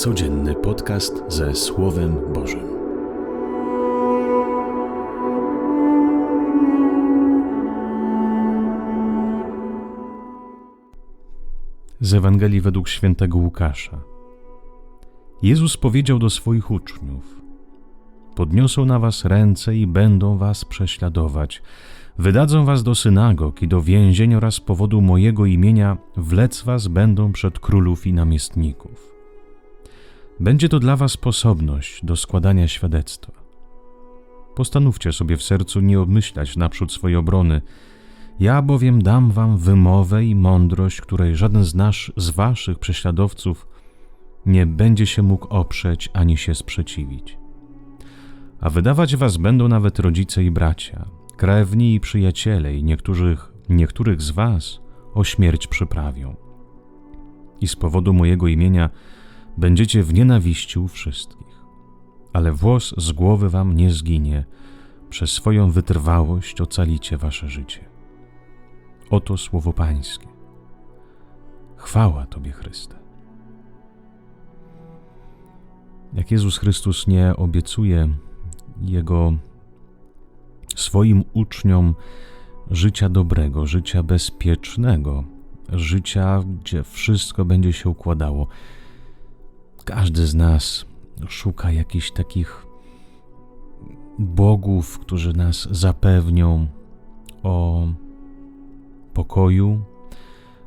Codzienny podcast ze Słowem Bożym. Z Ewangelii według świętego Łukasza. Jezus powiedział do swoich uczniów: Podniosą na was ręce i będą was prześladować. Wydadzą was do synagog i do więzień oraz z powodu mojego imienia wlec was będą przed królów i namiestników. Będzie to dla was sposobność do składania świadectwa. Postanówcie sobie w sercu nie obmyślać naprzód swojej obrony. Ja bowiem dam wam wymowę i mądrość, której żaden z, nasz, z waszych prześladowców nie będzie się mógł oprzeć ani się sprzeciwić. A wydawać was będą nawet rodzice i bracia, krewni i przyjaciele, i niektórych, niektórych z was o śmierć przyprawią. I z powodu mojego imienia będziecie w nienawiści u wszystkich. Ale włos z głowy wam nie zginie, przez swoją wytrwałość ocalicie wasze życie. Oto słowo Pańskie. Chwała Tobie, Chryste. Jak Jezus Chrystus nie obiecuje Jego swoim uczniom życia dobrego, życia bezpiecznego, życia, gdzie wszystko będzie się układało. Każdy z nas szuka jakichś takich bogów, którzy nas zapewnią o pokoju,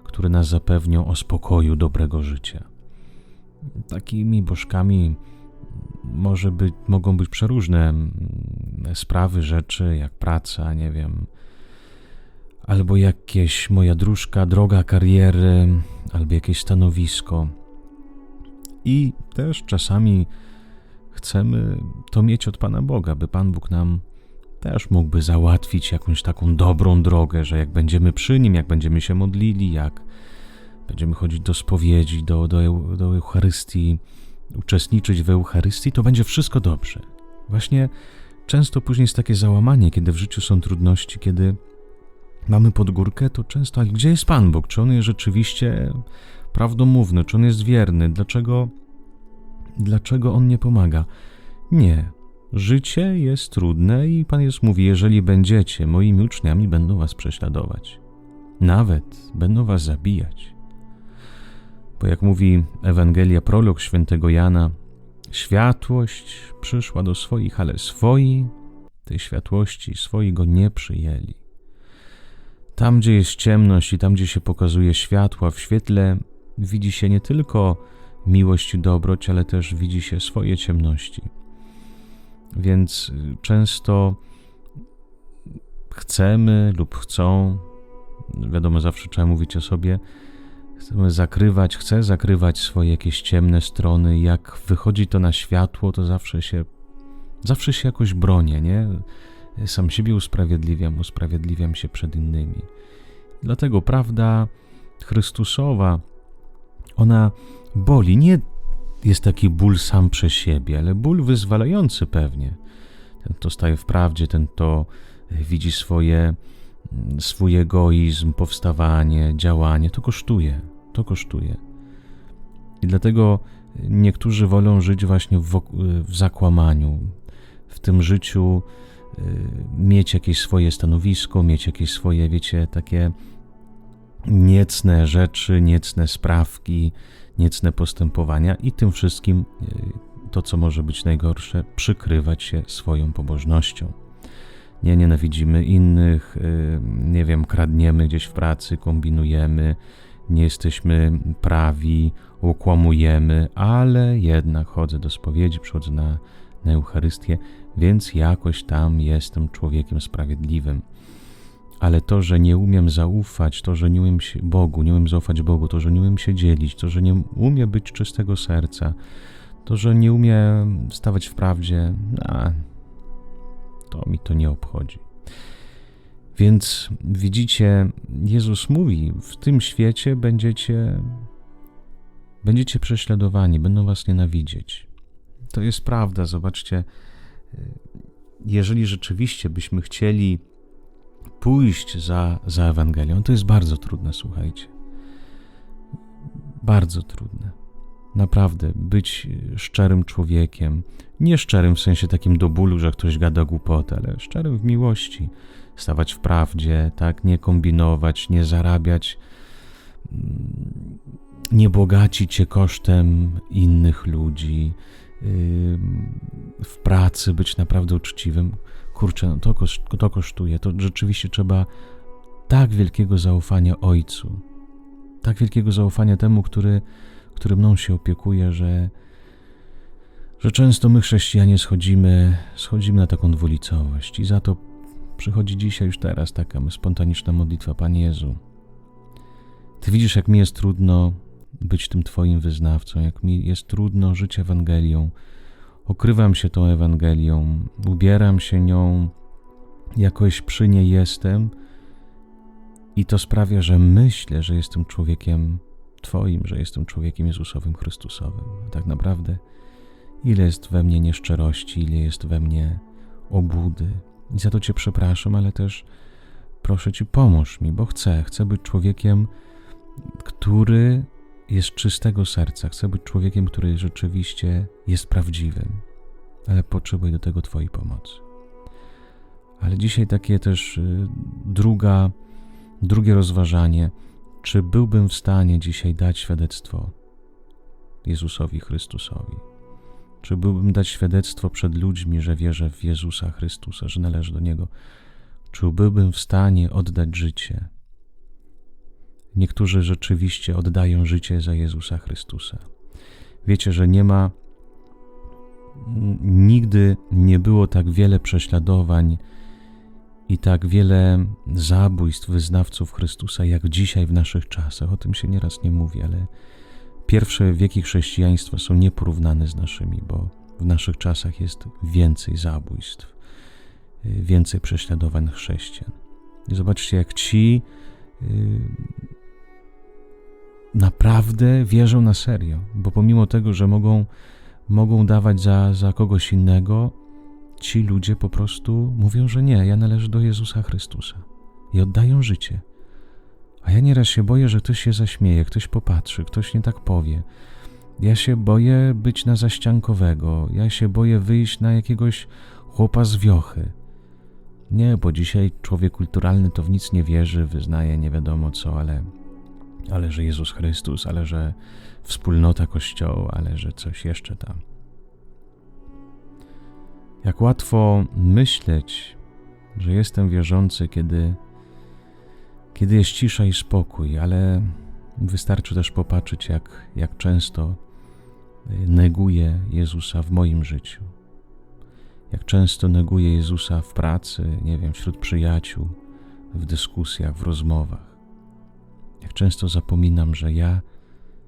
które nas zapewnią o spokoju dobrego życia. Takimi bożkami może być, mogą być przeróżne sprawy, rzeczy, jak praca, nie wiem, albo jakieś moja dróżka, droga kariery, albo jakieś stanowisko. I też czasami chcemy to mieć od Pana Boga, by Pan Bóg nam też mógłby załatwić jakąś taką dobrą drogę, że jak będziemy przy Nim, jak będziemy się modlili, jak będziemy chodzić do spowiedzi, do, do, do Eucharystii, uczestniczyć w Eucharystii, to będzie wszystko dobrze. Właśnie często później jest takie załamanie, kiedy w życiu są trudności, kiedy mamy podgórkę, to często, ale gdzie jest Pan Bóg? Czy On jest rzeczywiście prawdomówny? Czy On jest wierny? Dlaczego, dlaczego On nie pomaga? Nie. Życie jest trudne i Pan Jezus mówi, jeżeli będziecie moimi uczniami, będą was prześladować. Nawet będą was zabijać. Bo jak mówi Ewangelia prolog świętego Jana, światłość przyszła do swoich, ale swoi tej światłości swoi go nie przyjęli. Tam, gdzie jest ciemność i tam, gdzie się pokazuje światła, w świetle widzi się nie tylko miłość i dobroć, ale też widzi się swoje ciemności. Więc często chcemy lub chcą, wiadomo, zawsze trzeba mówić o sobie, chcemy zakrywać, chcę zakrywać swoje jakieś ciemne strony. Jak wychodzi to na światło, to zawsze się, zawsze się jakoś bronię, nie? Sam siebie usprawiedliwiam, usprawiedliwiam się przed innymi. Dlatego prawda Chrystusowa, ona boli. Nie jest taki ból sam przez siebie, ale ból wyzwalający pewnie. Ten, kto staje w prawdzie, ten, kto widzi swoje, swój egoizm, powstawanie, działanie, to kosztuje. To kosztuje. I dlatego niektórzy wolą żyć właśnie w, w zakłamaniu, w tym życiu mieć jakieś swoje stanowisko, mieć jakieś swoje, wiecie, takie niecne rzeczy, niecne sprawki, niecne postępowania i tym wszystkim e, to, co może być najgorsze, przykrywać się swoją pobożnością. Nie nienawidzimy innych, e, nie wiem, kradniemy gdzieś w pracy, kombinujemy, nie jesteśmy prawi, ukłamujemy, ale jednak chodzę do spowiedzi, przychodzę na, na Eucharystię, więc jakoś tam jestem człowiekiem sprawiedliwym ale to, że nie umiem zaufać, to, że nie umiem się Bogu, nie umiem zaufać Bogu, to, że nie umiem się dzielić, to, że nie umiem być czystego serca, to, że nie umiem stawać w prawdzie, a, to mi to nie obchodzi. Więc widzicie, Jezus mówi: W tym świecie będziecie, będziecie prześladowani, będą was nienawidzieć. To jest prawda, zobaczcie. Jeżeli rzeczywiście byśmy chcieli pójść za, za Ewangelią, to jest bardzo trudne, słuchajcie. Bardzo trudne. Naprawdę, być szczerym człowiekiem. Nie szczerym w sensie takim do bólu, że ktoś gada głupotę, ale szczerym w miłości. Stawać w prawdzie, tak? Nie kombinować, nie zarabiać, mm, nie bogacić się kosztem innych ludzi. W pracy być naprawdę uczciwym. Kurczę, no to, koszt, to kosztuje. To rzeczywiście trzeba tak wielkiego zaufania Ojcu, tak wielkiego zaufania temu, który który mną się opiekuje, że, że często my chrześcijanie schodzimy, schodzimy na taką dwulicowość i za to przychodzi dzisiaj już teraz taka spontaniczna modlitwa, Panie Jezu. Ty widzisz, jak mi jest trudno być tym Twoim wyznawcą, jak mi jest trudno żyć Ewangelią. Okrywam się tą Ewangelią, ubieram się nią, jakoś przy niej jestem i to sprawia, że myślę, że jestem człowiekiem Twoim, że jestem człowiekiem Jezusowym Chrystusowym. Tak naprawdę, ile jest we mnie nieszczerości, ile jest we mnie obudy. I za to Cię przepraszam, ale też proszę Ci, pomóż mi, bo chcę. Chcę być człowiekiem, który jest czystego serca. Chcę być człowiekiem, który rzeczywiście jest prawdziwym, ale potrzebuję do tego Twojej pomocy. Ale dzisiaj takie też y, druga, drugie rozważanie – czy byłbym w stanie dzisiaj dać świadectwo Jezusowi Chrystusowi? Czy byłbym dać świadectwo przed ludźmi, że wierzę w Jezusa Chrystusa, że należy do Niego? Czy byłbym w stanie oddać życie? Niektórzy rzeczywiście oddają życie za Jezusa Chrystusa. Wiecie, że nie ma, nigdy nie było tak wiele prześladowań i tak wiele zabójstw wyznawców Chrystusa, jak dzisiaj w naszych czasach. O tym się nieraz nie mówi, ale pierwsze wieki chrześcijaństwa są nieporównane z naszymi, bo w naszych czasach jest więcej zabójstw, więcej prześladowań chrześcijan. I zobaczcie, jak ci yy, naprawdę wierzą na serio, bo pomimo tego, że mogą, mogą dawać za, za kogoś innego, ci ludzie po prostu mówią, że nie, ja należę do Jezusa Chrystusa i oddają życie. A ja nieraz się boję, że ktoś się zaśmieje, ktoś popatrzy, ktoś nie tak powie. Ja się boję być na zaściankowego, ja się boję wyjść na jakiegoś chłopa z wiochy. Nie, bo dzisiaj człowiek kulturalny to w nic nie wierzy, wyznaje nie wiadomo co, ale, ale że Jezus Chrystus, ale że wspólnota Kościoła, ale że coś jeszcze tam. Jak łatwo myśleć, że jestem wierzący, kiedy, kiedy jest cisza i spokój, ale wystarczy też popatrzeć, jak, jak często neguję Jezusa w moim życiu. Jak często neguję Jezusa w pracy, nie wiem, wśród przyjaciół, w dyskusjach, w rozmowach. Jak często zapominam, że ja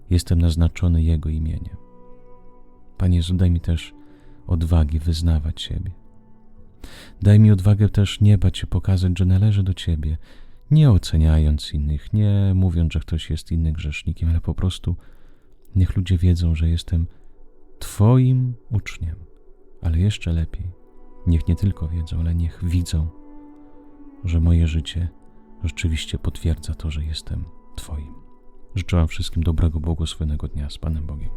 jestem naznaczony Jego imieniem. Panie Jezu, daj mi też odwagi wyznawać siebie. Daj mi odwagę też nie bać się pokazać, że należy do Ciebie, nie oceniając innych, nie mówiąc, że ktoś jest innym grzesznikiem, ale po prostu niech ludzie wiedzą, że jestem Twoim uczniem, ale jeszcze lepiej, niech nie tylko wiedzą, ale niech widzą, że moje życie rzeczywiście potwierdza to, że jestem Twoim. Życzę Wam wszystkim dobrego, błogosławionego dnia z Panem Bogiem.